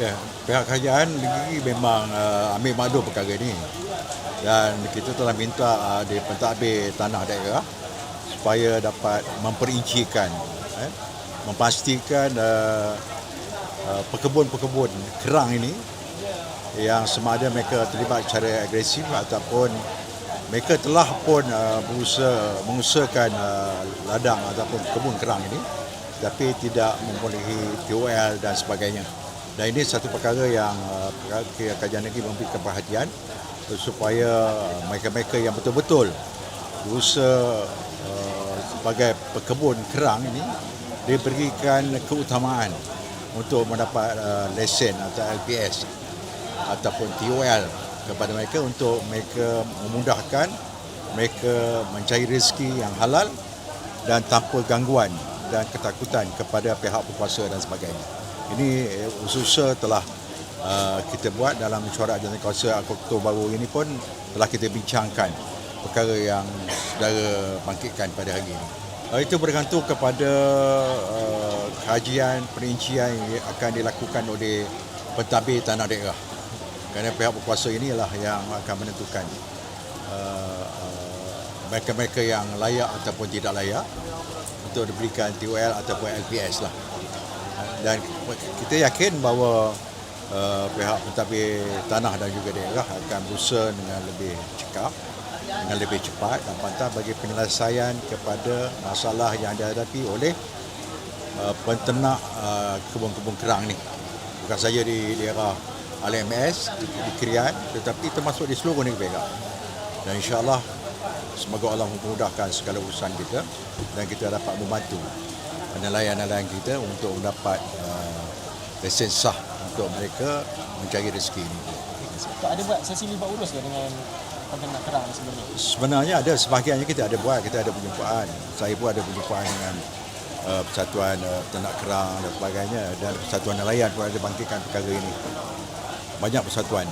Ya, pihak kerajaan negeri memang uh, ambil maklum perkara ini dan kita telah minta uh, di pentadbir tanah daerah supaya dapat memperincikan eh, memastikan uh, uh, pekebun-pekebun kerang ini yang sama ada mereka terlibat secara agresif ataupun mereka telah pun uh, berusaha mengusahakan uh, ladang ataupun kebun kerang ini tapi tidak mempunyai TOL dan sebagainya. Dan ini satu perkara yang uh, kerajaan negeri memberikan perhatian supaya mereka-mereka yang betul-betul berusaha uh, sebagai pekebun kerang ini diberikan keutamaan untuk mendapat uh, lesen atau LPS ataupun TOL kepada mereka untuk mereka memudahkan mereka mencari rezeki yang halal dan tanpa gangguan dan ketakutan kepada pihak berkuasa dan sebagainya. Ini eh, usaha telah uh, kita buat dalam mesyuarat jawatan kuasa Oktober baru ini pun telah kita bincangkan perkara yang saudara bangkitkan pada hari ini. Uh, itu bergantung kepada uh, kajian perincian yang akan dilakukan oleh pentadbir tanah daerah. Kerana pihak berkuasa inilah yang akan menentukan uh, uh, mereka-mereka yang layak ataupun tidak layak untuk diberikan TOL ataupun LPS lah. Dan kita yakin bahawa uh, pihak pentadbir tanah dan juga daerah akan berusaha dengan lebih cekap, dengan lebih cepat dan pantang bagi penyelesaian kepada masalah yang dihadapi oleh uh, penternak uh, kebun-kebun kerang ni. Bukan saja di daerah LMS, di, di Krian, tetapi termasuk di seluruh negeri Perak. Dan insyaAllah Semoga Allah memudahkan segala urusan kita dan kita dapat membantu nelayan-nelayan kita untuk mendapat uh, lesen sah untuk mereka mencari rezeki ini. Tak ada buat sesi libat urus ke dengan peternak kerang sebenarnya? Sebenarnya ada sebahagiannya kita ada buat, kita ada perjumpaan. Saya pun ada perjumpaan dengan uh, persatuan uh, ternak kerang dan sebagainya dan persatuan nelayan pun ada bangkitkan perkara ini. Banyak persatuan.